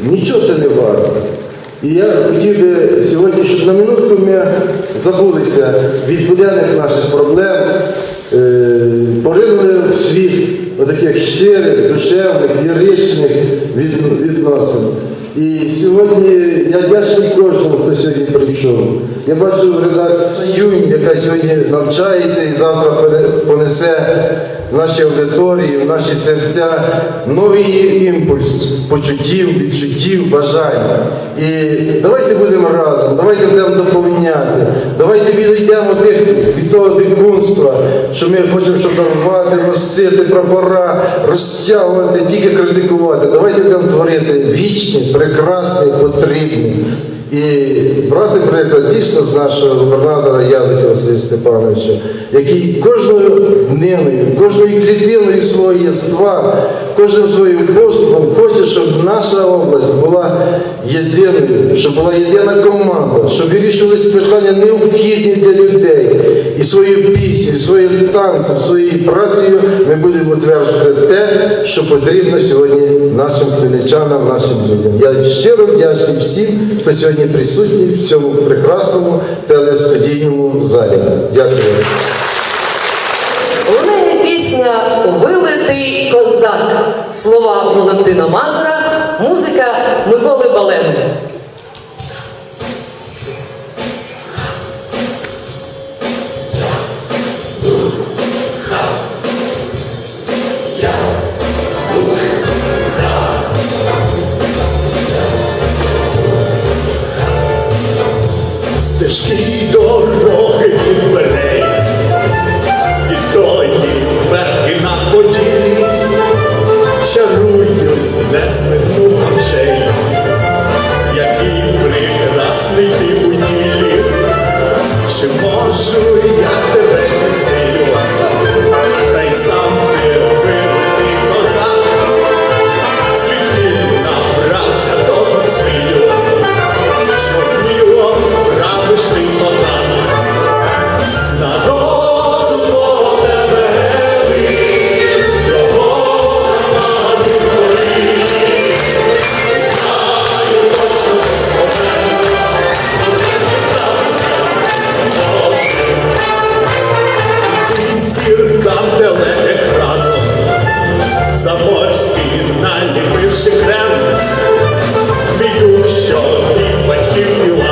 Нічого це не варто. І я хотів би сьогодні, щоб на минутку ми забулися від буденних наших проблем, е, поринули в світ таких щирих, душевних, ліричних відносин. І сьогодні я вдячний кожному, хто сьогодні прийшов. Я бачу редакцію яка сьогодні навчається і завтра понесе в наші аудиторії, в наші серця новий імпульс почуттів, відчуттів, бажань. І давайте будемо разом, давайте будемо доповняти, давайте відійдемо тих, від того дикунства, що ми хочемо, щоб рвати, носити прапора, розтягувати, тільки критикувати. Давайте будемо творити вічне, прекрасне, потрібне. І брати приклад дійсно з нашого губернатора Ядухи Василя Степановича, який кожною дниною, кожною клітиною свого єства, кожним своїм поступом хоче, щоб наша область була єдиною, щоб була єдина команда, щоб вирішувалися питання необхідні для людей. І своєю піснею, своїм танцем, своєю працею ми будемо утверджувати те, що потрібно сьогодні нашим хмельничанам, нашим людям. Я щиро вдячний всім, хто сьогодні присутній в цьому прекрасному телестудійному залі. Дякую. Лунає пісня Вилитий козак. Слова Валентина Мазура, музика Миколи Балени. Стежки say Instagram. We do show me what you.